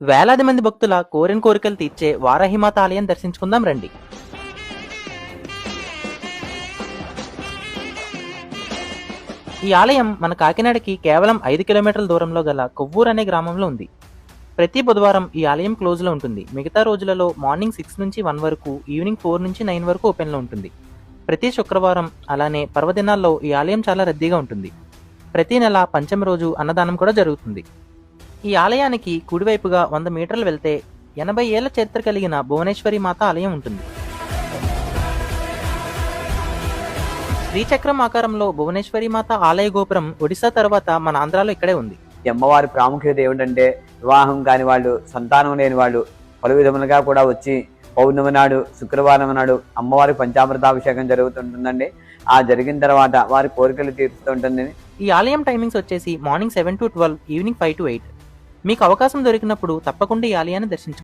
వేలాది మంది భక్తుల కోరిన కోరికలు తీర్చే వారాహిమాత ఆలయం దర్శించుకుందాం రండి. ఈ ఆలయం మన కాకినాడకి కేవలం ఐదు కిలోమీటర్ల దూరంలో గల కొవ్వూరు అనే గ్రామంలో ఉంది. ప్రతి బుధవారం ఈ ఆలయం క్లోజ్లో ఉంటుంది. మిగతా రోజులలో మార్నింగ్ సిక్స్ నుంచి వన్ వరకు ఈవినింగ్ ఫోర్ నుంచి నైన్ వరకు ఓపెన్లో ఉంటుంది. ప్రతి శుక్రవారం అలానే పర్వదినాల్లో ఈ ఆలయం చాలా రద్దీగా ఉంటుంది. ప్రతి నెల పంచమి రోజు అన్నదానం కూడా జరుగుతుంది. ఈ ఆలయానికి కుడివైపుగా వంద మీటర్లు వెళ్తే ఎనభై ఏళ్ళ చరిత్ర కలిగిన భువనేశ్వరి మాత ఆలయం ఉంటుంది. శ్రీచక్రం ఆకారంలో భువనేశ్వరి మాత ఆలయ గోపురం ఒడిశా తర్వాత మన ఆంధ్రాలో ఇక్కడే ఉంది. అమ్మవారి ప్రాముఖ్యత ఏమిటంటే వివాహం కాని వాళ్ళు సంతానం లేని వాళ్ళు పలు విధములుగా కూడా వచ్చి పౌర్ణమి నాడు శుక్రవారం నాడు అమ్మవారి పంచామృతాభిషేకం జరుగుతుంటుందండి. ఆ జరిగిన తర్వాత వారి కోరికలు తీరుస్తుంటుంది ఈ ఆలయం టైమింగ్స్ వచ్చేసి morning seven to twelve evening five to eight మీకు అవకాశం దొరికినప్పుడు తప్పకుండా ఈ ఆలయాన్ని దర్శించుకోండి.